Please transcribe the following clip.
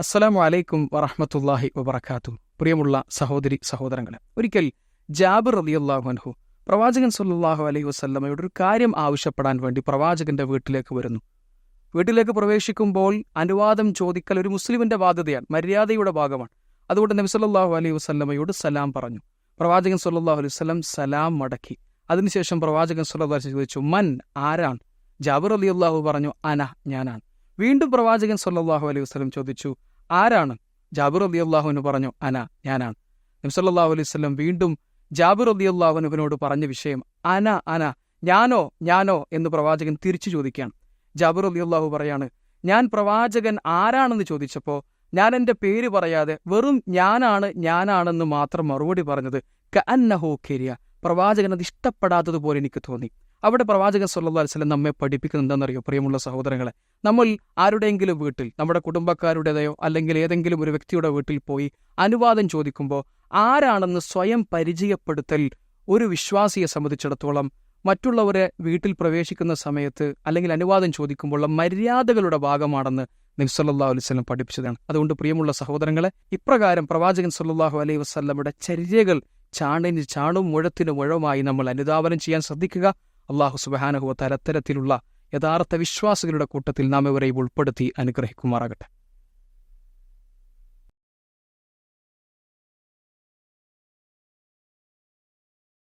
അസ്സലാമു അലൈക്കും വറഹമത്തല്ലാഹി വബർക്കാത്തു പ്രിയമുള്ള സഹോദരി സഹോദരങ്ങളെ ഒരിക്കൽ ജാബിർ റളിയല്ലാഹു അൻഹു പ്രവാചകൻ സുല്ലാഹു അലൈഹി വസല്ലമയോട് ഒരു കാര്യം ആവശ്യപ്പെടാൻ വേണ്ടി പ്രവാചകന്റെ വീട്ടിലേക്ക് വരുന്നു. വീട്ടിലേക്ക് പ്രവേശിക്കുമ്പോൾ അനുവാദം ചോദിക്കൽ ഒരു മുസ്ലിമിന്റെ ബാധ്യതയാണ് മര്യാദയുടെ ഭാഗമാണ്. അതുകൊണ്ട് നബി സല്ലല്ലാഹു അലൈഹി വസല്ലമയോട് സലാം പറഞ്ഞു. പ്രവാചകൻ സല്ലാഹു അലൈഹി വസ്ലം സലാം മടക്കി. അതിനുശേഷം പ്രവാചകൻ സല്ലാ ചോദിച്ചു മൻ ആരാണ്? ജാബിർ റളിയല്ലാഹു പറഞ്ഞു അന ഞാനാണ്. വീണ്ടും പ്രവാചകൻ സല്ലാഹു അലൈഹി വസ്ലം ചോദിച്ചു ആരാണ്? ജാബിർ അലി അള്ളാഹുവിന് പറഞ്ഞു അന ഞാനാണ്. നബ്സല്ലാഹു അലൈഹി വസല്ലം വീണ്ടും ജാബിർ അലി അള്ളാഹുനുവിനോട് പറഞ്ഞ വിഷയം അന അന ഞാനോ ഞാനോ എന്ന് പ്രവാചകൻ തിരിച്ചു ചോദിക്കുകയാണ്. ജാബിർ അലി അള്ളാഹു പറയാണ് ഞാൻ പ്രവാചകൻ ആരാണെന്ന് ചോദിച്ചപ്പോൾ ഞാൻ എന്റെ പേര് പറയാതെ വെറും ഞാനാണ് ഞാനാണെന്ന് മാത്രം മറുപടി പറഞ്ഞത്. ക അന്നഹോ കരിയ പ്രവാചകൻ അത് ഇഷ്ടപ്പെടാത്തതുപോലെ എനിക്ക് തോന്നി. അവിടെ പ്രവാചകൻ അലൈഹി വസല്ലം നമ്മെ പഠിപ്പിക്കുന്നത് എന്താണെന്നറിയോ പ്രിയമുള്ള സഹോദരങ്ങളെ നമ്മൾ ആരുടെയെങ്കിലും വീട്ടിൽ നമ്മുടെ കുടുംബക്കാരുടേതയോ അല്ലെങ്കിൽ ഏതെങ്കിലും ഒരു വ്യക്തിയുടെ വീട്ടിൽ പോയി അനുവാദം ചോദിക്കുമ്പോൾ ആരാണെന്ന് സ്വയം പരിചയപ്പെടുത്തൽ ഒരു വിശ്വാസിയെ സംബന്ധിച്ചിടത്തോളം മറ്റുള്ളവരെ വീട്ടിൽ പ്രവേശിക്കുന്ന സമയത്ത് അല്ലെങ്കിൽ അനുവാദം ചോദിക്കുമ്പോഴുള്ള മര്യാദകളുടെ ഭാഗമാണെന്ന് നബി സല്ലാ അലൈവല്ലം പഠിപ്പിച്ചതാണ്. അതുകൊണ്ട് പ്രിയമുള്ള സഹോദരങ്ങളെ ഇപ്രകാരം പ്രവാചകൻ സല്ലാഹു അലൈഹി വസ്ലമുടെ ചര്യകൾ ചാണിന് ചാണും മുഴത്തിനും മുഴവുമായി നമ്മൾ അനുധാവനം ചെയ്യാൻ ശ്രദ്ധിക്കുക. അള്ളാഹു സുബഹാനഹുവ തരത്തരത്തിലുള്ള യഥാർത്ഥ വിശ്വാസികളുടെ കൂട്ടത്തിൽ നാം ഇവരെ ഉൾപ്പെടുത്തി അനുഗ്രഹിക്കുമാറാകട്ടെ.